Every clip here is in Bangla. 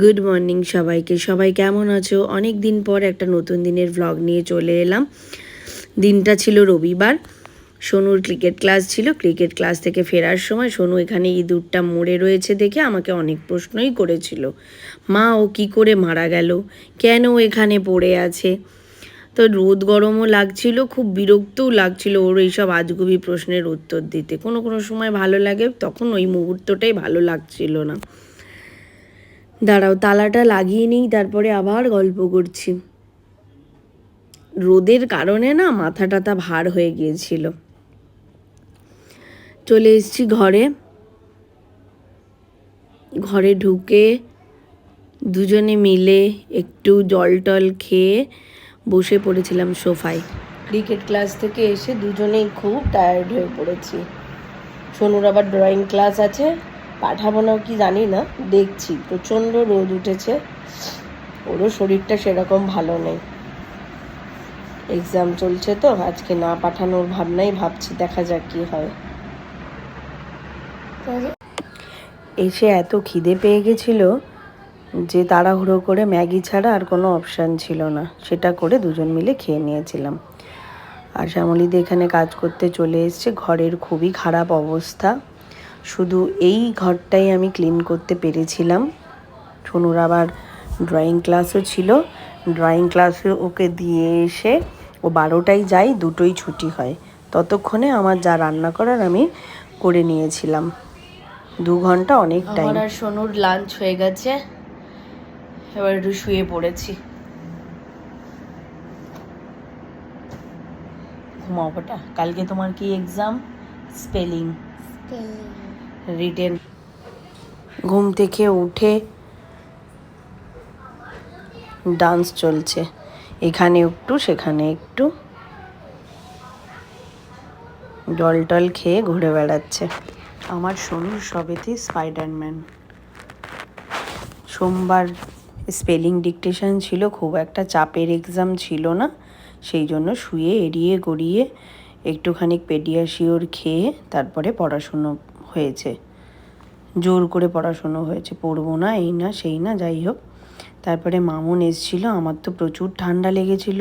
গুড মর্নিং সবাইকে। সবাই কেমন আছো? অনেক দিন পর একটা নতুন দিনের ভ্লগ নিয়ে চলে এলাম। দিনটা ছিল রবিবার। সোনুর ক্রিকেট ক্লাস ছিল। ক্রিকেট ক্লাস থেকে ফেরার সময় সোনু এখানে ইঁদুরটা মরে রয়েছে দেখে আমাকে অনেক প্রশ্নই করেছিল। মা, ও কি করে মারা গেল? কেন এখানে পড়ে আছে? তো রোদ গরমও লাগছিল, খুব বিরক্তও লাগছিল ওর এইসব আজগুবি প্রশ্নের উত্তর দিতে। কোনো কোনো সময় ভালো লাগে, তখন ওই মুহূর্তটাই ভালো লাগছিল না। দাঁড়াও, তালাটা লাগিয়ে নিই, তারপরে আবার গল্প করছি। রোদের কারণে না মাথা টাথা ভার হয়ে গিয়েছিল। চলে এসেছি ঘরে। ঘরে ঢুকে দুজনে মিলে একটু জল টল খেয়ে বসে পড়েছিলাম সোফায়। ক্রিকেট ক্লাস থেকে এসে দুজনেই খুব টায়ার্ড হয়ে পড়েছি। সোনুর আবার ড্রয়িং ক্লাস আছে। পাঠাবো না কি জানি না, দেখছি। প্রচণ্ড রোদ উঠেছে। ওরও শরীরটা সেরকম ভালো নেই। এক্সাম চলছে তো, আজকে না পাঠানোর ভাবনাই ভাবছি, দেখা যাক কি হয়। এসে এত খিদে পেয়ে গেছিল যে তাড়াহুড়ো করে ম্যাগি ছাড়া আর কোনো অপশান ছিল না। সেটা করে দুজন মিলে খেয়ে নিয়েছিলাম। আর শ্যামলিদি এখানে কাজ করতে চলে এসছে, ঘরের খুবই খারাপ অবস্থা। শুধু এই ঘরটাই আমি ক্লিন করতে পেরেছিলাম। সোনুর আবার ড্রয়িং ক্লাসও ছিল। ড্রয়িং ক্লাসে ওকে দিয়ে এসে ও বারোটায় যাই দুটোই ছুটি হয়। ততক্ষণে আমার যা রান্না করার আমি করে নিয়েছিলাম। দু ঘণ্টা অনেক টাইম আর সোনুর লাঞ্চ হয়ে গেছে। এবার একটু শুয়ে পড়েছি। ঘুমাও কালকে তোমার কি এক্সাম স্পেলিং রিটেন। ঘুম থেকে উঠে ডান্স চলছে। এখানে একটু, সেখানে একটু। জল টল খেয়ে ঘুরে বেড়াচ্ছে। আমার সোনুর সবেতেই স্পাইডারম্যান। সোমবার স্পেলিং ডিকটেশন ছিল, খুব একটা চাপের এক্সাম ছিল না। সেই জন্য শুয়ে এড়িয়ে গড়িয়ে একটুখানি পেডিয়াশিওর খেয়ে, তারপরে পড়াশুনো হয়েছে। জোর করে পড়াশুনো হয়েছে। পড়ব না, এই না, সেই না, যাই হোক। তারপরে মামুন এসছিল, আমার তো প্রচুর ঠান্ডা লেগেছিল,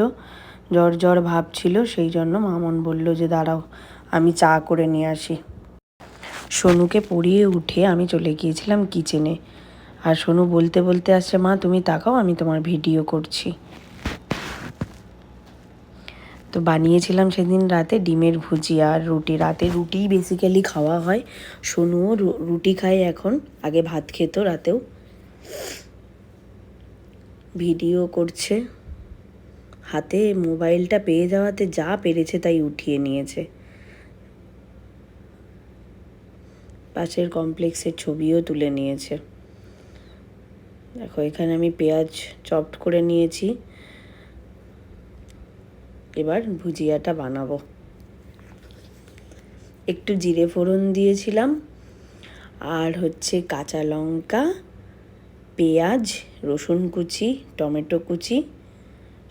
জ্বর জ্বর ভাব ছিল, সেই জন্য মামুন বলল যে, দাঁড়াও, আমি চা করে নিয়ে আসি। সোনুকে পড়িয়ে উঠে আমি চলে গিয়েছিলাম কিচেনে আর সোনু বলতে বলতে আসছে, মা, তুমি তাকাও, আমি তোমার ভিডিও করছি। তো বানিয়েছিলাম সেদিন রাতে ডিমের ভুজিয়া আর রুটি। রাতে রুটিই বেসিক্যালি খাওয়া হয়। সোনুও রু- রুটি খায় এখন। আগে ভাত খেত, রাতেও ভিডিও করছে। হাতে মোবাইলটা পেয়ে যাওয়াতে যা পেরেছে তাই উঠিয়ে নিয়েছে। পাশের কমপ্লেক্সের ছবিও তুলে নিয়েছে। দেখো, এখানে আমি পেঁয়াজ চপড করে নিয়েছি। এবার ভুজিয়াটা বানাবো। একটু জিরে ফোড়ন দিয়েছিলাম, আর হচ্ছে কাঁচা লঙ্কা, পেঁয়াজ, রসুন কুচি, টমেটো কুচি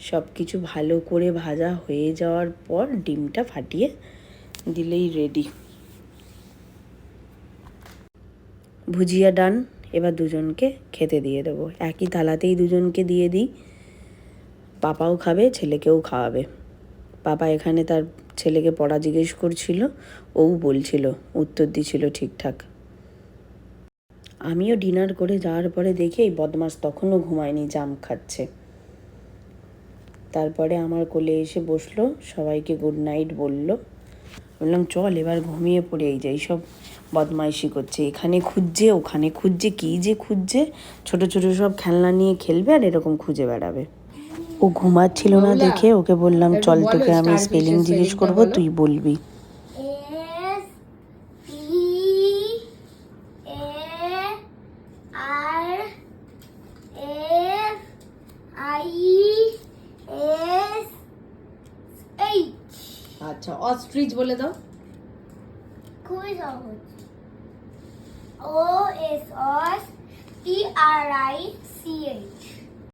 সব কিছু ভালো করে ভাজা হয়ে যাওয়ার পর ডিমটা ফাটিয়ে দিলেই রেডি ভুজিয়া ডান, এবার দুজনকে খেতে দিয়ে দেবো। একই থালাতেই দুজনকে দিয়ে দিই। পাপাও খাবে, ছেলেকেও খাওয়াবে। পাপা এখানে তার ছেলেকে পড়া জিজ্ঞেস করছিল, ও বলছিল, উত্তর দিছিল ঠিকঠাক। আমিও ডিনার করে যাওয়ার পরে দেখি এই বদমাস তখনও ঘুমায়নি, জাম খাচ্ছে। তারপরে আমার কোলে এসে বসল, সবাইকে গুড নাইট বলল। বললাম, চল এবার ঘুমিয়ে পড়ে, এই যে সব বদমাইশি করছে, এখানে খুঁজছে, ওখানে খুঁজছে, কী যে খুঁজছে, ছোট ছোট সব খেলনা নিয়ে খেলবে আর এরকম খুঁজে বেড়াবে। ও ঘুমাচ্ছিল না দেখে ওকে বললাম চল তোকে আমি স্পেলিং জিজ্ঞেস করব তুই বলবি। S P A R F I S H আচ্ছা অস্ট্রিচ বলে দাও। খুবই সহজ। ও এস অস T R I C H